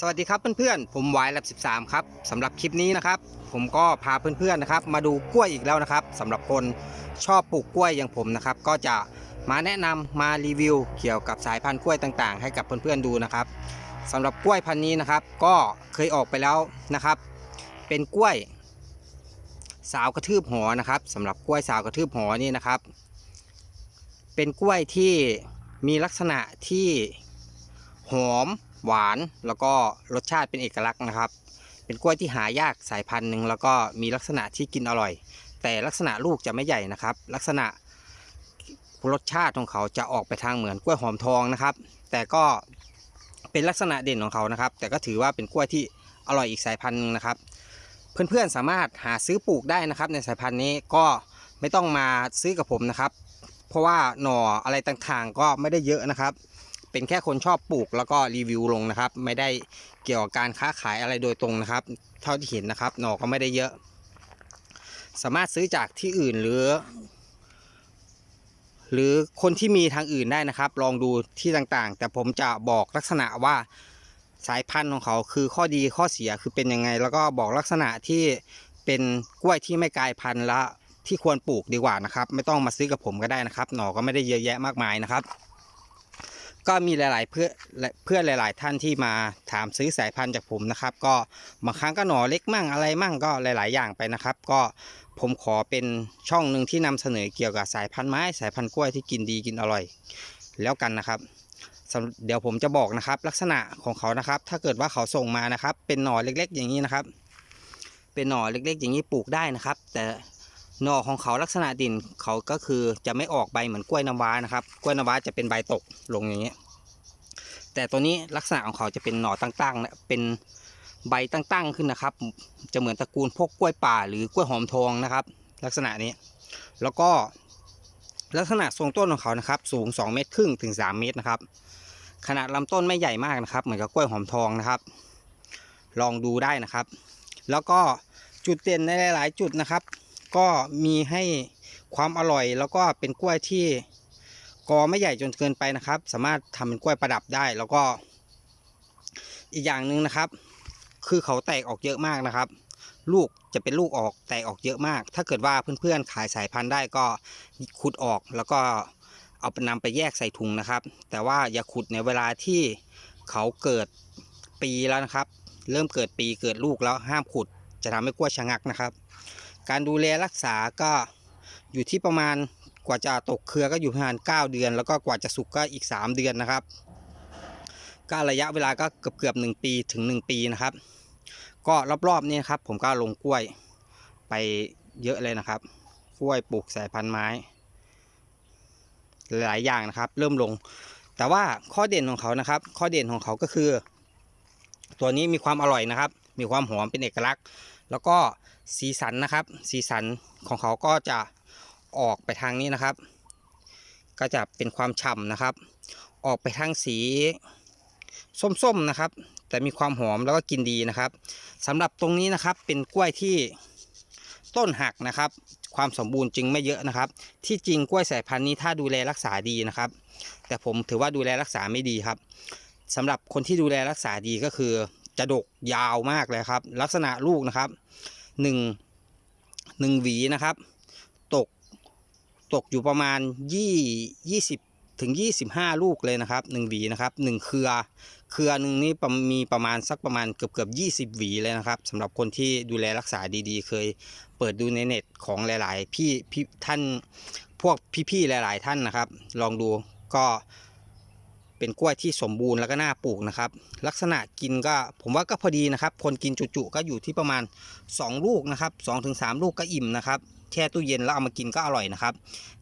สวัสดีครับเพื่อนๆ ผมวายแลบ13 ครับสำหรับคลิปนี้นะครับ ผมก็พาเพื่อนๆนะครับ มาดูกล้วยอีกแล้วนะครับสำหรับคนชอบปลูกกล้วยอย่างผมนะครับ ก็จะมาแนะนำมารีวิว เกี่ยวกับสายพันธุ์กล้วยต่างๆ ให้กับเพื่อนๆดูนะครับสำหรับกล้วยพันธุ์นี้นะครับ ก็เคยออกไปแล้วนะครับ เป็นกล้วย สาวกระทืบหอนะครับสำหรับกล้วยสาวกระทืบหอนี่นะครับ เป็นกล้วยที่มีลักษณะที่หอม หวานแล้วก็รสชาติเป็นเอกลักษณ์นะครับ เป็นกล้วยที่หายากสายพันธุ์หนึ่งแล้วก็มีลักษณะที่กินอร่อย แต่ลักษณะลูกจะไม่ใหญ่นะครับ ลักษณะรสชาติของเขาจะออกไปทางเหมือนกล้วยหอมทองนะครับ แต่ก็เป็นลักษณะเด่นของเขานะครับ แต่ก็ถือว่าเป็นกล้วยที่อร่อยอีกสายพันธุ์หนึงนะครับ เพื่อนๆสามารถหาซื้อปลูกได้นะครับ ในสายพันธุ์นี้ก็ไม่ต้องมาซื้อกับผมนะครับ เพราะว่าหน่ออะไรต่างๆ ก็ไม่ได้เยอะนะครับ เป็นแค่คนชอบปลูกแล้วก็รีวิวลงนะครับ ไม่ได้เกี่ยวกับการค้าขายอะไรโดยตรงนะครับ เท่าที่เห็นนะครับ หน่อก็ไม่ได้เยอะ สามารถซื้อจากที่อื่นหรือ หรือคนที่มีทางอื่นได้นะครับ ลองดูที่ต่างๆ แต่ผมจะบอกลักษณะว่าสายพันธุ์ของเขาคือข้อดีข้อเสียคือเป็นยังไง แล้วก็บอกลักษณะที่เป็นกล้วยที่ไม่กลายพันธุ์ละที่ควรปลูกดีกว่านะครับ ไม่ต้องมาซื้อกับผมก็ได้นะครับ หน่อก็ไม่ได้เยอะแยะมากมายนะครับ ก็มีหลาย ๆ เพื่อนเพื่อนหลาย ๆ ท่านที่มาถามซื้อสายพันธุ์จากผมนะครับ ก็บางครั้งก็หน่อเล็กมั่งอะไรมั่งก็หลาย ๆ อย่างไปนะครับ ก็ผมขอเป็นช่องหนึ่งที่นำเสนอเกี่ยวกับสายพันธุ์ไม้ สายพันธุ์กล้วยที่กินดีกินอร่อย แล้วกันนะครับเดี๋ยวผมจะบอกนะครับ ลักษณะของเขานะครับ ถ้าเกิดว่าเขาส่งมานะครับ เป็นหน่อเล็ก ๆ อย่างนี้นะครับ เป็นหน่อเล็ก ๆ อย่างนี้ปลูกได้นะครับ แต่ หน่อของเขาลักษณะดินเขาก็คือจะไม่ออกใบเหมือนกล้วยน้ำว้านะครับ กล้วยน้ำว้าจะเป็นใบตกลงอย่างนี้ยแต่ตัวนี้ลักษณะของเขาจะเป็นหน่อตั้งๆนะเป็นใบตั้งๆขึ้นนะครับ จะเหมือนตระกูลพวกกล้วยป่าหรือกล้วยหอมทองนะครับ ลักษณะนี้ แล้วก็ลักษณะทรงต้นของเขานะครับ สูง 2 เมตรครึ่งถึง 3 เมตรนะครับ ขนาดลำต้นไม่ใหญ่มากนะครับ เหมือนกับกล้วยหอมทองนะครับ ลองดูได้นะครับ แล้วก็จุดเด่นในหลาย ๆ จุดนะครับ ก็มีให้ความอร่อย แล้วก็เป็นกล้วยที่กอไม่ใหญ่จนเกินไปนะครับ สามารถทำเป็นกล้วยประดับได้ แล้วก็ อีกอย่างหนึ่งนะครับ คือเขาแตกออกเยอะมากนะครับ ลูกจะเป็นลูกออกแตกออกเยอะมาก ถ้าเกิดว่าเพื่อนๆขายสายพันธุ์ได้ก็ขุดออกแล้วก็เอาไปนำไปแยกใส่ถุงนะครับ แต่ว่าอย่าขุดในเวลาที่เขาเกิดปีแล้วนะครับ เริ่มเกิดปีเกิดลูกแล้วห้ามขุด จะทำให้กล้วยชะงักนะครับ การดูแลรักษาก็อยู่ที่ประมาณกว่าจะตกเครือก็อยู่ประมาณ 9 เดือน แล้วก็กว่าจะสุกก็อีก 3 เดือนนะครับ ก็ระยะเวลาก็เกือบเกือบๆหนึ่งปีถึง 1 ปีนะครับ ก็รอบๆนี่ครับ ผมก็ลงกล้วยไปเยอะเลยนะครับกล้วยปลูกสายพันธุ์ไม้ หลายอย่างนะครับ เริ่มลง แต่ว่าข้อเด่นของเขานะครับ ข้อเด่นของเขาก็คือ ตัวนี้มีความอร่อยนะครับ มีความหอมเป็นเอกลักษณ์ แล้วก็สีสันนะครับ สีสันของเขาก็จะออกไปทางนี้นะครับ ก็จะเป็นความฉ่ำนะครับ ออกไปทางสีส้มๆนะครับ แต่มีความหอมแล้วก็กินดีนะครับสำหรับตรงนี้นะครับเป็นกล้วยที่ต้นหักนะครับ ความสมบูรณ์จึงไม่เยอะนะครับ ที่จริงกล้วยสายพันธุ์นี้ถ้าดูแลรักษาดีนะครับ แต่ผมถือว่าดูแลรักษาไม่ดีครับสำหรับคนที่ดูแลรักษาดีก็คือ จะดกยาวมากเลยครับ ลักษณะลูกนะครับหนึ่งหนึ่งหวีนะครับ ตกตกอยู่ประมาณยี่ยี่สิบถึงยี่สิบห้าลูกเลยนะครับหนึ่งหวีนะครับหนึ่งเครือ เครือหนึ่งนี่มีประมาณสักประมาณเกือบเกือบยี่สิบหวีเลยนะครับสำหรับคนที่ดูแลรักษาดีๆ เคยเปิดดูในเน็ตของหลาย ๆ พี่พี่ท่านพวกพี่ๆหลาย ๆ ท่านนะครับ ลองดูก็ เป็นกล้วยที่สมบูรณ์แล้วก็น่าปลูกนะครับ ลักษณะกินก็ผมว่าก็พอดีนะครับ คนกินจุๆก็อยู่ที่ประมาณ 2 ลูกนะครับ2-3ถึงลูกก็อิ่มนะครับ แช่ตู้เย็นแล้วเอามากินก็อร่อยนะครับ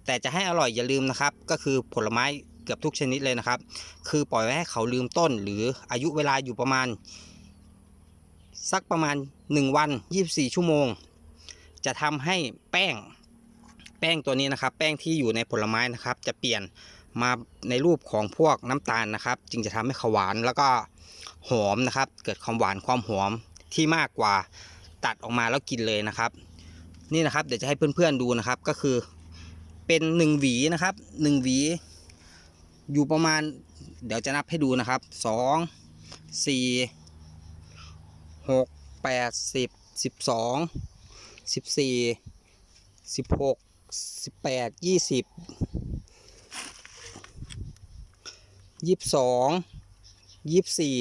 แต่จะให้อร่อยอย่าลืมนะครับ ก็คือผลไม้เกือบทุกชนิดเลยนะครับ คือปล่อยไว้ให้เขาลืมต้น หรืออายุเวลาอยู่ประมาณ สักประมาณ 1 วัน 24 ชั่วโมง จะทำให้แป้งแป้งตัวนี้นะครับ แป้งที่อยู่ในผลไม้นะครับ จะเปลี่ยน มาในรูปของพวกน้ำตาลนะครับ จึงจะทำให้เขาหวานแล้วก็หอมนะครับ เกิดความหวานความหอมที่มากกว่าตัดออกมาแล้วกินเลยนะครับ นี่นะครับเดี๋ยวจะให้เพื่อนๆดูนะครับก็คือเป็นหนึ่งหวีนะครับหนึ่งหวี อยู่ประมาณ เดี๋ยวจะนับให้ดูนะครับสองสี่หกแปดสิบสิบสองสิบสี่สิบหกสิบแปดยี่สิบ ยี่สิบสองยี่สิบสี่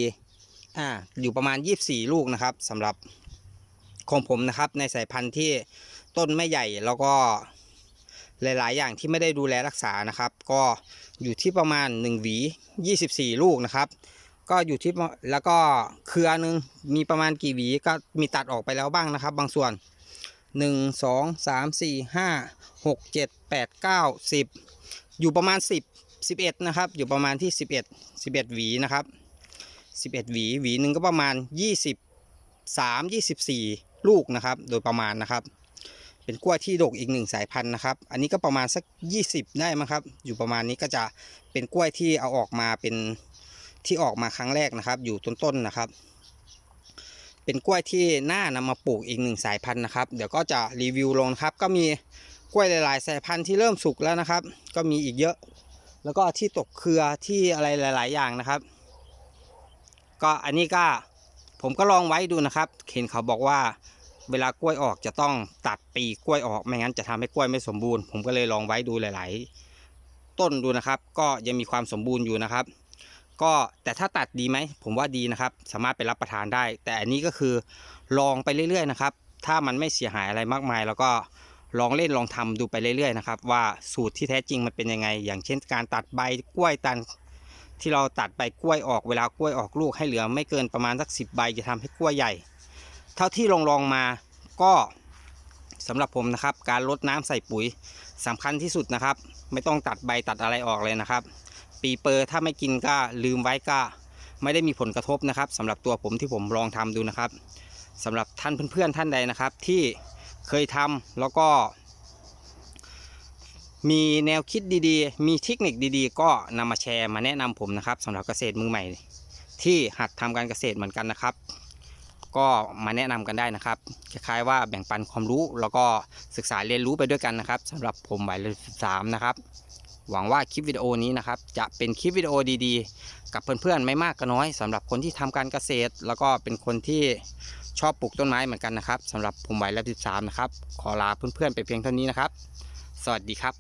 อ่าอยู่ประมาณยี่สิบสี่ลูกนะครับสำหรับของผมนะครับในสายพันธุ์ที่ต้นไม่ใหญ่แล้วก็หลาย ๆ อย่างที่ไม่ได้ดูแลรักษานะครับ ก็อยู่ที่ประมาณ1หวี24 ลูกนะครับ ก็อยู่ที่แล้วก็เครือหนึ่งมีประมาณกี่หวีก็มีตัดออกไปแล้วบ้างนะครับ บางส่วน 1 2 3 4 5 6 7 8 9 10 อยู่ประมาณ 10 11นะครับ อยู่ประมาณที่11 11หวีนะครับ11หวีหวีหนึ่งก็ประมาณ23 24ลูกนะครับ โดยประมาณนะครับ เป็นกล้วยที่ดกอีกหนึ่งสายพันธุ์นะครับ อันนี้ก็ประมาณสัก20ได้มั้งครับ อยู่ประมาณนี้ก็จะเป็นกล้วยที่เอาออกมาเป็นที่ออกมาครั้งแรกนะครับ อยู่ต้นๆนนะครับ เป็นกล้วยที่น่านำมาปลูกอีกหนึ่งสายพันธุ์นะครับ เดี๋ยวก็จะรีวิวลงครับ ก็มีกล้วยหลายๆ สายพันธุ์ที่เริ่มสุกแล้วนะครับ ก็มีอีกเยอะ แล้วก็ที่ตกเครือที่อะไรหลาย ๆ อย่างนะครับ ก็อันนี้ก็ผมก็ลองไว้ดูนะครับ เห็นเขาบอกว่า เวลากล้วยออกจะต้องตัดปีกล้วยออกไม่งั้นจะทำให้กล้วยไม่สมบูรณ์ ผมก็เลยลองไว้ดูหลาย ๆ ต้นดูนะครับ ก็ยังมีความสมบูรณ์อยู่นะครับ ก็แต่ถ้าตัดดีไหมผมว่าดีนะครับ สามารถไปรับประทานได้ แต่อันนี้ก็คือลองไปเรื่อย ๆ นะครับ ถ้ามันไม่เสียหายอะไรมากมาย แล้วก็ ลองเล่นลองทำดูไปเรื่อยๆนะครับว่าสูตรที่แท้จริงมันเป็นยังไง อย่างเช่นการตัดใบกล้วยตันที่เราตัดใบกล้วยออกเวลากล้วยออกลูกให้เหลือไม่เกินประมาณสักสิบใบจะทำให้กล้วยใหญ่ เท่าที่ลองลองมาก็สำหรับผมนะครับ การลดน้ำใส่ปุ๋ยสำคัญที่สุดนะครับ ไม่ต้องตัดใบตัดอะไรออกเลยนะครับ ปีเปอร์ถ้าไม่กินก็ลืมไว้ก็ไม่ได้มีผลกระทบนะครับสำหรับตัวผมที่ผมลองทำดูนะครับสำหรับท่านเพื่อนๆท่านใดนะครับที่ เคยทำแล้วก็มีแนวคิดดีๆ มีเทคนิคดีๆ ก็นำมาแชร์มาแนะนำผมนะครับสำหรับเกษตรมือใหม่ ที่หัดทำการเกษตรเหมือนกันนะครับ ก็มาแนะนำกันได้นะครับ คล้ายๆว่าแบ่งปันความรู้แล้วก็ศึกษาเรียนรู้ไปด้วยกันนะครับสำหรับผมไวเลย13นะครับหวังว่าคลิปวิดีโอนี้นะครับ จะเป็นคลิปวิดีโอดีๆ กับเพื่อนๆไม่มากก็น้อยสำหรับคนที่ทำการเกษตร แล้วก็เป็นคนที่ ชอบปลูกต้นไม้เหมือนกันนะครับสำหรับผมไหวแล้ว13นะครับ ขอลาเพื่อนๆไปเพียงเท่านี้นะครับ สวัสดีครับ